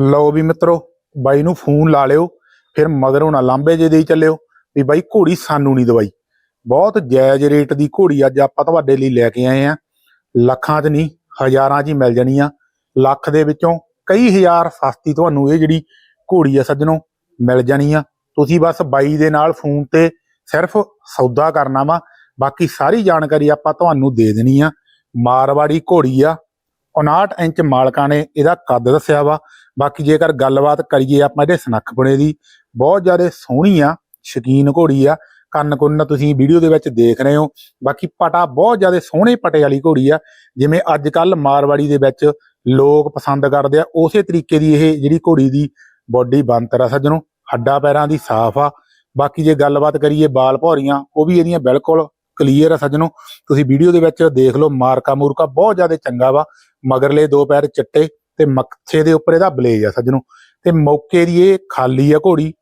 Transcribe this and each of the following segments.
ਲਓ ਵੀ ਮਿੱਤਰੋ, ਬਾਈ ਨੂੰ ਫੋਨ ਲਾ ਲਿਓ, ਫਿਰ ਮਗਰੋਂ ਨਾ ਲਾਂਬੇ ਜੇ ਦੇਈ ਚੱਲਿਓ, ਵੀ ਬਾਈ ਘੋੜੀ ਸਾਨੂੰ ਨਹੀਂ ਦਵਾਈ। ਬਹੁਤ ਜਾਇਜ਼ ਰੇਟ ਦੀ ਘੋੜੀ ਅੱਜ ਆਪਾਂ ਤੁਹਾਡੇ ਲਈ ਲੈ ਕੇ ਆਏ ਆ। ਲੱਖਾਂ 'ਚ ਨਹੀਂ, ਹਜ਼ਾਰਾਂ 'ਚ ਹੀ ਮਿਲ ਜਾਣੀ ਆ। ਲੱਖ ਦੇ ਵਿੱਚੋਂ ਕਈ ਹਜ਼ਾਰ ਸਸਤੀ ਤੁਹਾਨੂੰ ਇਹ ਜਿਹੜੀ ਘੋੜੀ ਆ ਸੱਜਣੋ, ਮਿਲ ਜਾਣੀ ਆ। ਤੁਸੀਂ ਬਸ ਬਾਈ ਦੇ ਨਾਲ ਫੋਨ ਤੇ ਸਿਰਫ ਸੌਦਾ ਕਰਨਾ ਵਾ, ਬਾਕੀ ਸਾਰੀ ਜਾਣਕਾਰੀ ਆਪਾਂ ਤੁਹਾਨੂੰ ਦੇ ਦੇਣੀ ਆ। ਮਾਰਵਾੜੀ ਘੋੜੀ ਆ 59 ਇੰਚ ਮਾਲਕਾਂ ਨੇ ਇਹਦਾ ਕੱਦ ਦੱਸਿਆ ਵਾ। ਬਾਕੀ ਜੇਕਰ ਗੱਲਬਾਤ ਕਰੀਏ ਆਪਾਂ ਇਹਦੇ ਸਨੱਖਪੁਣੇ ਦੀ, ਬਹੁਤ ਜ਼ਿਆਦਾ ਸੋਹਣੀ ਆ, ਸ਼ਕੀਨ ਘੋੜੀ ਆ। ਕੰਨ ਕੁੰਨ ਤੁਸੀਂ ਵੀਡੀਓ ਦੇ ਵਿੱਚ ਦੇਖ ਰਹੇ ਹੋ। ਬਾਕੀ ਪਟਾ ਬਹੁਤ ਜ਼ਿਆਦਾ ਸੋਹਣੇ ਪਟੇ ਵਾਲੀ ਘੋੜੀ ਆ। ਜਿਵੇਂ ਅੱਜ ਕੱਲ ਮਾਰਵਾੜੀ ਦੇ ਵਿੱਚ ਲੋਕ ਪਸੰਦ ਕਰਦੇ ਆ, ਉਸੇ ਤਰੀਕੇ ਦੀ ਇਹ ਜਿਹੜੀ ਘੋੜੀ ਦੀ ਬਾਡੀ ਬੰਤਰ ਆ ਸੱਜਣੋ। ਹੱਡਾਂ ਪੈਰਾਂ ਦੀ ਸਾਫ਼ ਆ। ਬਾਕੀ ਜੇ ਗੱਲਬਾਤ ਕਰੀਏ ਬਾਲ ਭੌਰੀਆਂ, ਉਹ ਵੀ ਇਹਦੀਆਂ ਬਿਲਕੁਲ ਕਲੀਅਰ ਆ ਸੱਜਣੋ। ਤੁਸੀਂ ਵੀਡੀਓ ਦੇ ਵਿੱਚ ਦੇਖ ਲਓ, ਮਾਰਕਾ ਮੂਰਕਾ ਬਹੁਤ ਜ਼ਿਆਦਾ ਚੰਗਾ ਵਾ। ਮਗਰਲੇ ਦੋ ਪੈਰ ਚਿੱਟੇ ਤੇ ਮੱਥੇ ਦੇ ਉੱਪਰ ਇਹਦਾ ਬਲੇਜ ਆ ਸੱਜਣੋ। ਤੇ ਮੌਕੇ ਦੀ ਇਹ ਖਾਲੀ ਆ ਘੋੜੀ,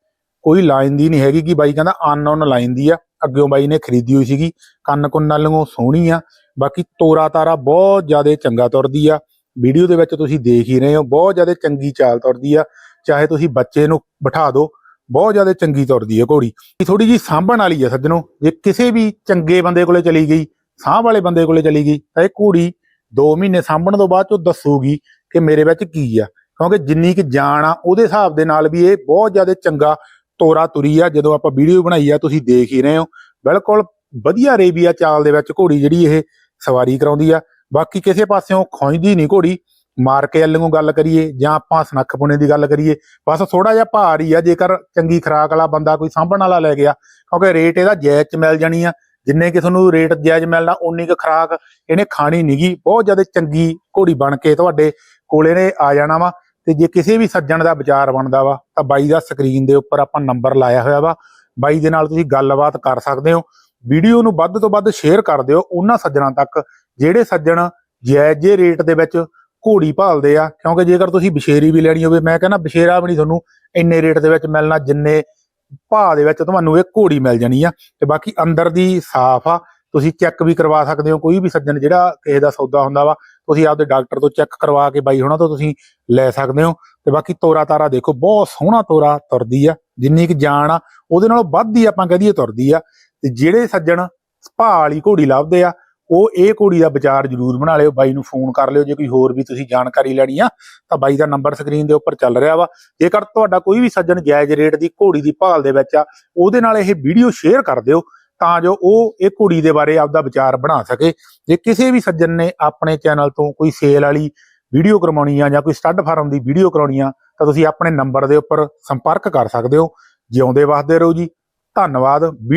ਕੋਈ ਲਾਈਨ ਦੀ ਨਹੀਂ ਹੈਗੀ ਕਿ ਬਾਈ ਕਹਿੰਦਾ ਅਨਨੋਨ ਲਾਈਨ ਦੀ ਆ। ਅੱਗਿਓਂ ਬਾਈ ਨੇ ਖਰੀਦੀ ਹੋਈ ਸੀਗੀ, ਕੰਨ ਕੁੰਨ ਨਾਲੋਂ ਸੋਹਣੀ ਆ। ਬਾਕੀ ਤੋਰਾ ਤਾਰਾ ਬਹੁਤ ਜ਼ਿਆਦਾ ਚੰਗਾ ਤੁਰਦੀ ਆ। ਵੀਡੀਓ ਦੇ ਵਿੱਚ ਤੁਸੀਂ ਦੇਖ ਹੀ ਰਹੇ ਹੋ, ਬਹੁਤ ਜ਼ਿਆਦਾ ਚੰਗੀ ਚਾਲ ਤੁਰਦੀ ਆ। ਚਾਹੇ ਤੁਸੀਂ ਬੱਚੇ ਨੂੰ ਬਿਠਾ ਦਿਓ ਬਹੁਤ ਜ਼ਿਆਦਾ ਚੰਗੀ ਤੁਰਦੀ ਹੈ ਘੋੜੀ। ਥੋੜੀ ਜੀ ਸਾਂਭਣ ਵਾਲੀ ਹੈ ਸੱਜਣੋ। ਜੇ ਕਿਸੇ ਵੀ ਚੰਗੇ ਬੰਦੇ ਕੋਲੇ ਚਲੀ ਗਈ, ਸਾਂਭ ਵਾਲੇ ਬੰਦੇ ਕੋਲੇ ਚਲੀ ਗਈ, ਤਾਂ ਇਹ ਘੋੜੀ 2 ਮਹੀਨੇ ਸਾਂਭਣ ਤੋਂ ਬਾਅਦ ਚ ਦੱਸੂਗੀ ਕਿ ਮੇਰੇ ਵਿੱਚ ਕੀ ਆ। ਕਿਉਂਕਿ ਜਿੰਨੀ ਕਿ ਜਾਨ ਆ, ਉਹਦੇ ਹਿਸਾਬ ਦੇ ਨਾਲ ਵੀ ਇਹ ਬਹੁਤ ਜ਼ਿਆਦਾ ਚੰਗਾ ਤੋਰਾ ਤੁਰੀ ਆ। ਜਦੋਂ ਆਪਾਂ ਵੀਡੀਓ ਬਣਾਈ ਆ, ਤੁਸੀਂ ਦੇਖ ਹੀ ਰਹੇ ਹੋ। ਬਿਲਕੁਲ ਵਧੀਆ ਰੇਬੀਆ ਚਾਲ ਦੇ ਵਿੱਚ ਘੋੜੀ ਜਿਹੜੀ ਇਹ ਸਵਾਰੀ ਕਰਾਉਂਦੀ ਆ। ਬਾਕੀ ਕਿਸੇ ਪਾਸਿਓਂ ਖੋਈਦੀ ਨਹੀਂ ਘੋੜੀ। ਮਾਰ ਕੇ ਵੱਲੋਂ ਗੱਲ ਕਰੀਏ ਜਾਂ ਆਪਾਂ ਸਨੱਖ ਪੁਣੇ ਦੀ ਗੱਲ ਕਰੀਏ, ਬਸ ਥੋੜਾ ਜਿਹਾ ਭਾਰ ਹੀ ਆ, ਜੇਕਰ ਚੰਗੀ ਖਰਾਕ ਵਾਲਾ ਬੰਦਾ ਕੋਈ ਸਾਂਭਣ ਵਾਲਾ ਲੈ ਗਿਆ, ਕਿਉਂਕਿ ਰੇਟ ਇਹਦਾ ਜਾਇਜ਼ ਚ ਮਿਲ ਜਾਣੀ ਆ, ਜਿੰਨੇ ਕਿ ਤੁਹਾਨੂੰ ਰੇਟ ਜਾਇਜ਼ ਮਿਲਣਾ ਉਨੀ ਕੁ ਖਰਾਕ ਇਹਨੇ ਖਾਣੀ ਨਹੀਂਗੀ ਬਹੁਤ ਜ਼ਿਆਦਾ ਚੰਗੀ ਘੋੜੀ ਬਣ ਕੇ ਤੁਹਾਡੇ ਕੋਲੇ ਨੇ ਆ ਜਾਣਾ ਵਾ, ਤੇ ਜੇ ਕਿਸੇ ਵੀ ਸੱਜਣ ਦਾ ਵਿਚਾਰ ਬਣਦਾ ਵਾ, ਤਾਂ ਬਾਈ ਦਾ ਸਕਰੀਨ ਦੇ ਉੱਪਰ ਆਪਾਂ ਨੰਬਰ ਲਾਇਆ ਹੋਇਆ ਵਾ, ਬਾਈ ਦੇ ਨਾਲ ਤੁਸੀਂ ਗੱਲਬਾਤ ਕਰ ਸਕਦੇ ਹੋ, ਵੀਡੀਓ ਨੂੰ ਵੱਧ ਤੋਂ ਵੱਧ ਸ਼ੇਅਰ ਕਰ ਦਿਓ ਉਹਨਾਂ ਸੱਜਣਾਂ ਤੱਕ, ਜਿਹੜੇ ਸੱਜਣ ਜਾਇਜ਼ ਰੇਟ ਦੇ ਵਿੱਚ ਘੋੜੀ ਭਾਲਦੇ ਆ, ਕਿਉਂਕਿ ਜੇਕਰ ਤੁਸੀਂ ਬਸ਼ੇਰੀ ਵੀ ਲੈਣੀ ਹੋਵੇ, ਮੈਂ ਕਹਿੰਦਾ ਬਸ਼ੇਰਾ ਵੀ ਨਹੀਂ ਤੁਹਾਨੂੰ ਇੰਨੇ ਰੇਟ ਦੇ ਵਿੱਚ ਮਿਲਣਾ ਜਿੰਨੇ ਭਾਅ ਦੇ ਵਿੱਚ ਤੁਹਾਨੂੰ ਇਹ ਘੋੜੀ ਮਿਲ ਜਾਣੀ ਆ। ਤੇ ਬਾਕੀ ਅੰਦਰ ਦੀ ਸਾਫ਼ ਆ, ਤੁਸੀਂ ਚੈੱਕ ਵੀ ਕਰਵਾ ਸਕਦੇ ਹੋ, ਕੋਈ ਵੀ ਸੱਜਣ ਜਿਹੜਾ ਕਿਸੇ ਦਾ ਸੌਦਾ ਹੁੰਦਾ ਵਾ, ਤੁਸੀਂ ਆਪਦੇ ਡਾਕਟਰ ਤੋਂ ਚੈੱਕ ਕਰਵਾ ਕੇ ਬਾਈ ਹੁਣਾਂ ਤੋਂ ਤੁਸੀਂ ਲੈ ਸਕਦੇ ਹੋ। ਤੇ ਬਾਕੀ ਤੋਰਾ ਤਾਰਾ ਦੇਖੋ, ਬਹੁਤ ਸੋਹਣਾ ਤੋਰਾ ਤੁਰਦੀ ਆ, ਜਿੰਨੀ ਕਿ ਜਾਨ ਆ, ਉਹਦੇ ਨਾਲੋਂ ਵੱਧ ਹੀ ਆਪਾਂ ਕਹਦੀਏ ਤੁਰਦੀ ਆ। ਤੇ ਜਿਹੜੇ ਸੱਜਣ ਭਾਅ ਵਾਲੀ ਘੋੜੀ ਲੱਭਦੇ ਆ ਉਹ ਇਹ ਘੋੜੀ ਦਾ ਵਿਚਾਰ ਜ਼ਰੂਰ ਬਣਾ ਲਿਓ, ਬਾਈ ਨੂੰ ਫੋਨ ਕਰ ਲਿਓ, ਜੇ ਕੋਈ ਹੋਰ ਵੀ ਤੁਸੀਂ ਜਾਣਕਾਰੀ ਲੈਣੀ ਆ, ਤਾਂ ਬਾਈ ਦਾ ਨੰਬਰ ਸਕਰੀਨ ਦੇ ਉੱਪਰ ਚੱਲ ਰਿਹਾ ਵਾ। ਜੇਕਰ ਤੁਹਾਡਾ ਕੋਈ ਵੀ ਸੱਜਣ ਜਾਇਜ਼ ਰੇਟ ਦੀ ਘੋੜੀ ਦੀ ਭਾਲ ਦੇ ਵਿੱਚ ਆ, ਉਹਦੇ ਨਾਲ ਇਹ ਵੀਡੀਓ ਸ਼ੇਅਰ ਕਰ ਦਿਓ, ਤਾਂ ਜੋ ਉਹ ਇਹ ਘੋੜੀ ਦੇ ਬਾਰੇ ਆਪਦਾ ਵਿਚਾਰ ਬਣਾ ਸਕੇ। ਜੇ ਕਿਸੇ ਵੀ ਸੱਜਣ ਨੇ ਆਪਣੇ ਚੈਨਲ ਤੋਂ ਕੋਈ ਸੇਲ ਵਾਲੀ ਵੀਡੀਓ ਕਰਵਾਉਣੀ ਆ ਜਾਂ ਕੋਈ ਸਟੱਡ ਫਾਰਮ ਦੀ ਵੀਡੀਓ ਕਰਾਉਣੀ ਆ, ਤਾਂ ਤੁਸੀਂ ਆਪਣੇ ਨੰਬਰ ਦੇ ਉੱਪਰ ਸੰਪਰਕ ਕਰ ਸਕਦੇ ਹੋ। ਜਿਉਂਦੇ ਵਸਦੇ ਰਹੋ ਜੀ। ਧੰਨਵਾਦ।